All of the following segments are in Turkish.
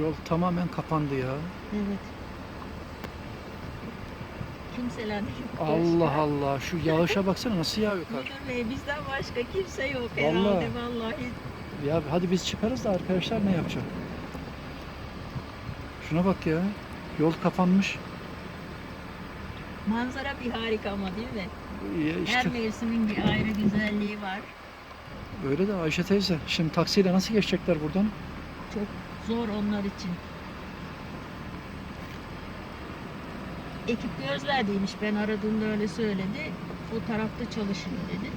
Yol tamamen kapandı ya. Evet. Kimseler de yok. Allah Allah. Şu yağışa baksana nasıl yağıyor kar. Bey bizden başka kimse yok Vallahi. herhalde vallahi. Ya hadi biz çıkarız da arkadaşlar ne yapacak? Şuna bak ya. Yol kapanmış. Manzara bir harika ama değil mi? Ya Her işte mevsimin bir ayrı güzelliği var. öyle de Ayşe teyze. Şimdi taksiyle nasıl geçecekler buradan? Çok zor onlar için. Ekip gözlerdeymiş. Ben aradığımda öyle söyledi. O tarafta çalışıyor dedi.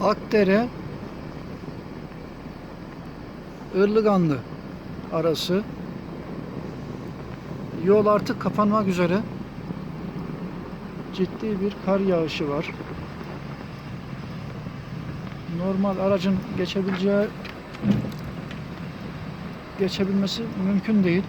Akdere Irlıganlı arası yol artık kapanmak üzere. Ciddi bir kar yağışı var. Normal aracın geçebileceği geçebilmesi mümkün değil.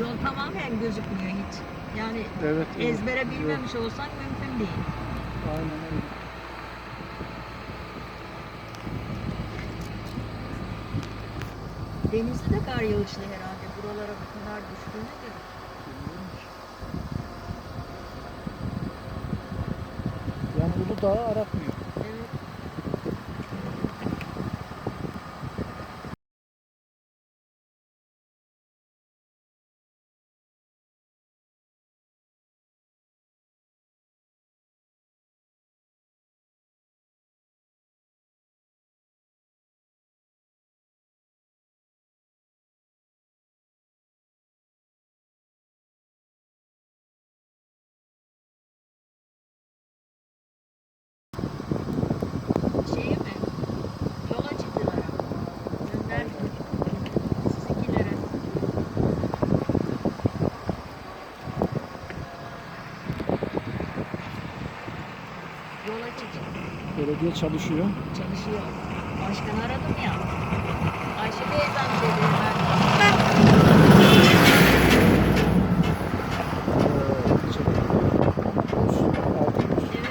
Yol tamamen gözükmüyor hiç. Yani Evet. ezbere bilmemiş olsak mümkün değil. Aynen öyle. Denizde de kar yağışlı herhalde. Buralara bu kadar düştüğüne göre. Yani Uludağ'ı aratmıyor. Evet. Şeye mi? Yol açıcılara. Gönder. Sizinkilere. Yol açıcı. Belediye çalışıyor. Çalışıyor. Başkanı aradım ya. Ayşe teyzem dedi ben. Evet. Daha tehlikeli.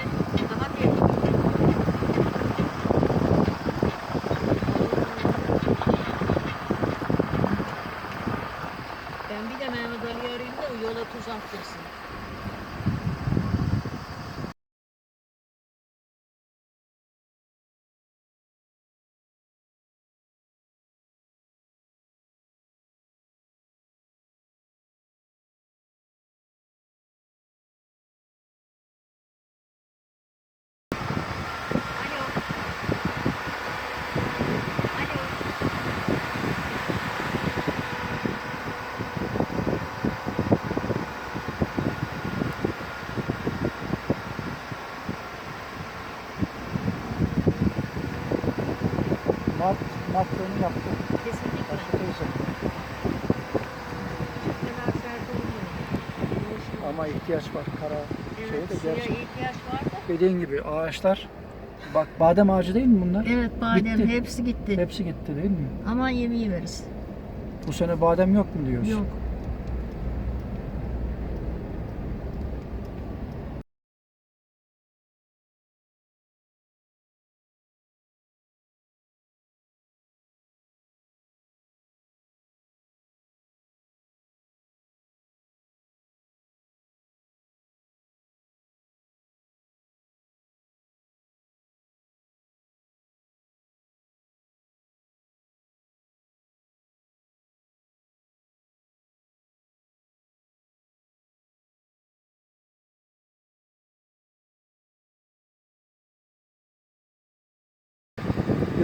Ben bir de Mehmet Ali'yi arayayım da o yola tuz attırsın. Alo. Alo. Mart'ını yaptı. Kesinlikle. Yavaş Ama ihtiyaç var kara şeye Evet, de suya gerçek. ihtiyaç var da. Dediğin gibi ağaçlar bak badem ağacı değil mi bunlar? Evet badem Bitti. hepsi gitti. Hepsi gitti değil mi? Aman yemeği veririz. Bu sene badem yok mu diyorsun? Yok.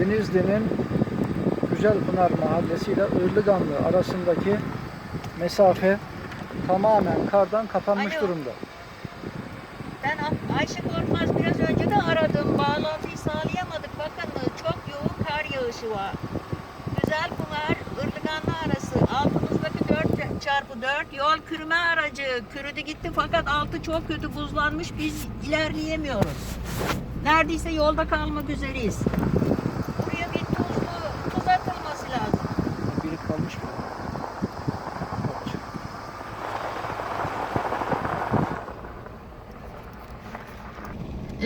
Denizli'nin Güzelpınar Mahallesi ile Irlıganlı arasındaki mesafe tamamen kardan kapanmış Alo. durumda. Ben Ay- Ayşe Korkmaz biraz önce de aradım. Bağlantıyı sağlayamadık. Bakın çok yoğun kar yağışı var. Güzel Pınar, Irlıganlı arası. Altımızdaki 4 çarpı 4 yol kürüme aracı. Kürüdü gitti fakat altı çok kötü buzlanmış. Biz ilerleyemiyoruz. Neredeyse yolda kalmak üzereyiz. Buraya bir tuzlu, tuz atılması lazım. Biri kalmış mı? Kalmış.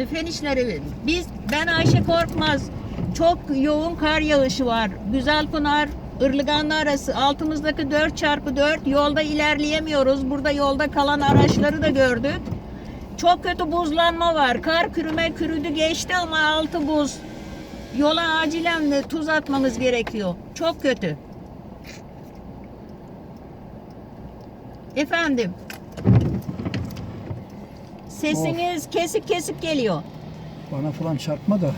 E, fen işleri. Biz, ben Ayşe Korkmaz. Çok yoğun kar yağışı var. Güzelpınar, Irlıganlı arası altımızdaki 4 çarpı 4 yolda ilerleyemiyoruz. Burada yolda kalan araçları da gördük. Çok kötü buzlanma var. Kar kürüme kürüdü geçti ama altı buz. Yola acilen de tuz atmamız gerekiyor. Çok kötü. Efendim. Sesiniz kesik kesik geliyor. Bana falan çarpma da.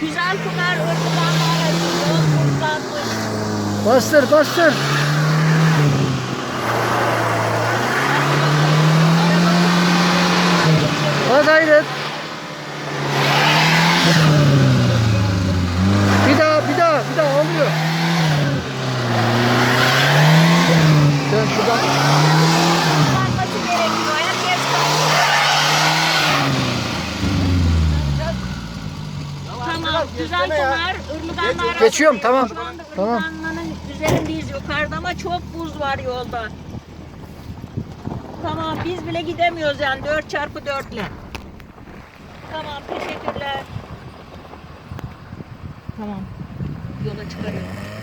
Güzel Pınar Irkıdan arası yol buzlanmış. Bastır bastır. Ha gayret. Bir daha bir daha bir daha oluyor. Sen şuradan Buzlanması gerekiyor. Herkes Irlıganlı arası. Geçiyorum, tamam. Şu anda Tamam. Irlıganlı'nın üzerindeyiz yukarıda ama çok buz var yolda. Tamam, biz bile gidemiyoruz yani 4 çarpı 4 ile. Tamam, teşekkürler. Tamam, yola çıkarıyorum.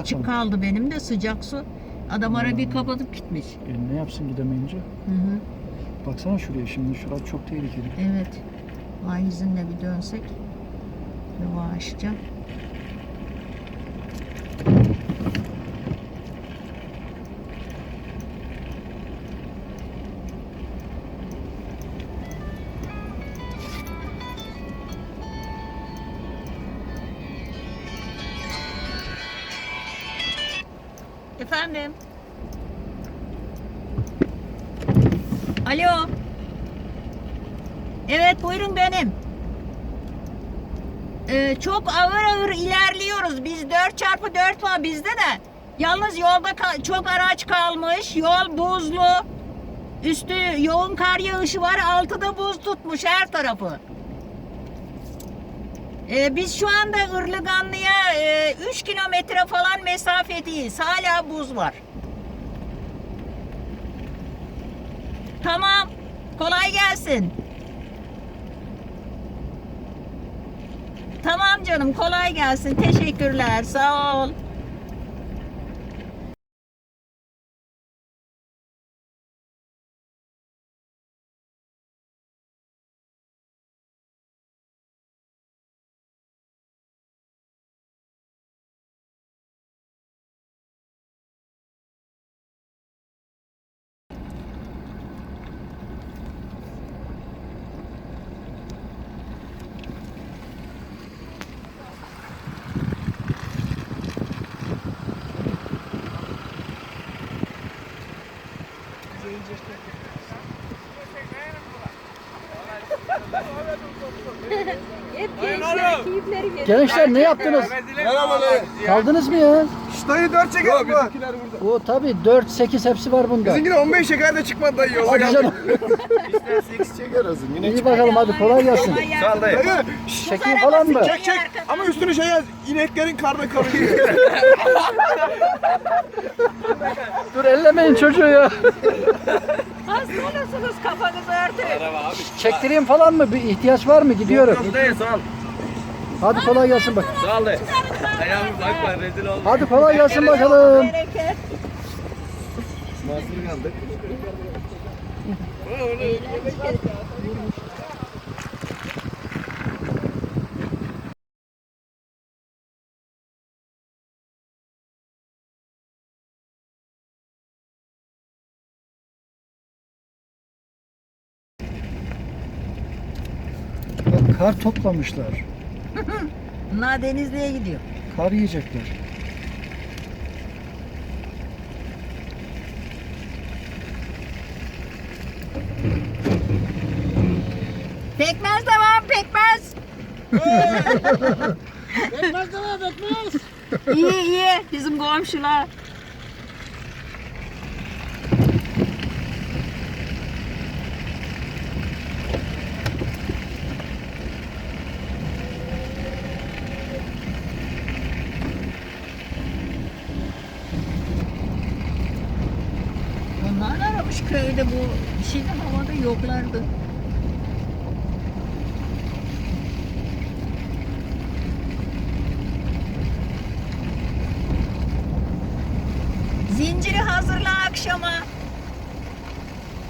Açık kaldı benim de sıcak su. Adam arabayı kapatıp gitmiş. E, ne yapsın gidemeyince? Hı hı. Baksana şuraya şimdi şurası çok tehlikeli. Evet. Ay izinle bir dönsek. Yavaşça. Efendim. Alo. Evet buyurun benim. Ee, çok ağır ağır ilerliyoruz. Biz 4 çarpı 4 var bizde de. Yalnız yolda çok araç kalmış. Yol buzlu. Üstü yoğun kar yağışı var. Altı da buz tutmuş her tarafı. Ee, biz şu anda Irlıganlı'ya 3 kilometre falan mesafedeyiz. Hala buz var. Tamam. Kolay gelsin. Tamam canım kolay gelsin. Teşekkürler. Sağ ol. Gençler ne yaptınız? Merhabalar. Kaldınız mı ya? Dayı 4 çeker Yok bu. bizimkiler tabii 4 8 hepsi var bunda. Bizimkine 15 şeker de çıkmadı dayı yolda Hadi canım. İster 8 çeker olsun. Yine İyi bakalım hadi kolay gelsin. Sağ ol dayı. Çekim falan mı? çek çek ama üstüne şey yaz. İneklerin karda kalıyor. Dur ellemeyin çocuğu ya. Hasta olursunuz kafanızı örtün. Çektireyim falan mı? Bir ihtiyaç var mı? Gidiyorum. Yok dayı sağ ol. Hadi kolay gelsin bak. Sağ ol. Ayağımız akla rezil oldu. Hadi kolay gelsin bakalım. Mahsur kaldık. Kar toplamışlar. Bunlar Denizli'ye gidiyor. Kar yiyecekler. Pekmez de var pekmez. Bekmez de var bekmez. iyi iyi bizim komşular. Onlar aramış köyde bu şimdi havada yoklardı. Zinciri hazırla akşama.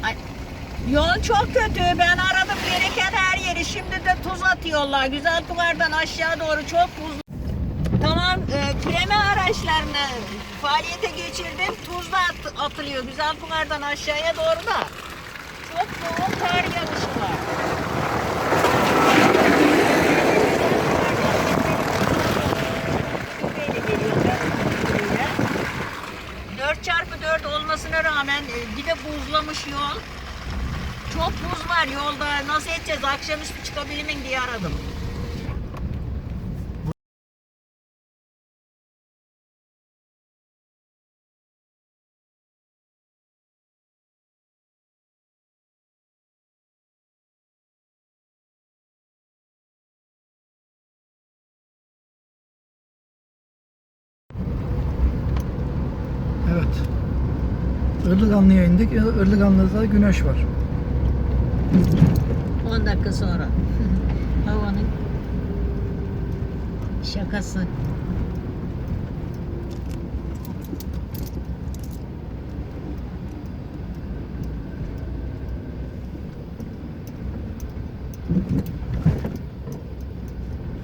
Ay, yol çok kötü. Ben aradım gereken her yeri. Şimdi de tuz atıyorlar. Güzel Pınar'dan aşağı doğru çok buzlu. Araçlarını faaliyete geçirdim. Tuz da at- atılıyor. Güzel Pınar'dan aşağıya doğru da. Çok yoğun kar yağışı var. 4 çarpı 4 olmasına rağmen e, bir de buzlamış yol. Çok buz var yolda. Nasıl edeceğiz? Akşamüstü çıkabilirim diye aradım. Irlıganlı'ya indik. Irlıganlı'da güneş var. 10 dakika sonra. Havanın şakası.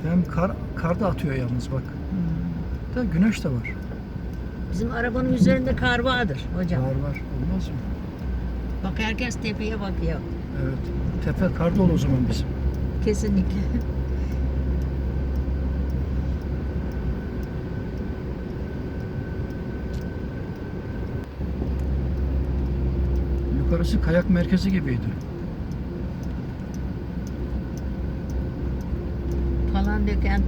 Hem kar, kar da atıyor yalnız bak. Da güneş de var. Bizim arabanın üzerinde kar vardır hocam. Var var. Olmaz mı? Bak herkes tepeye bakıyor. Evet. Tepe kar dolu o zaman bizim. Kesinlikle. Yukarısı kayak merkezi gibiydi. Falan döken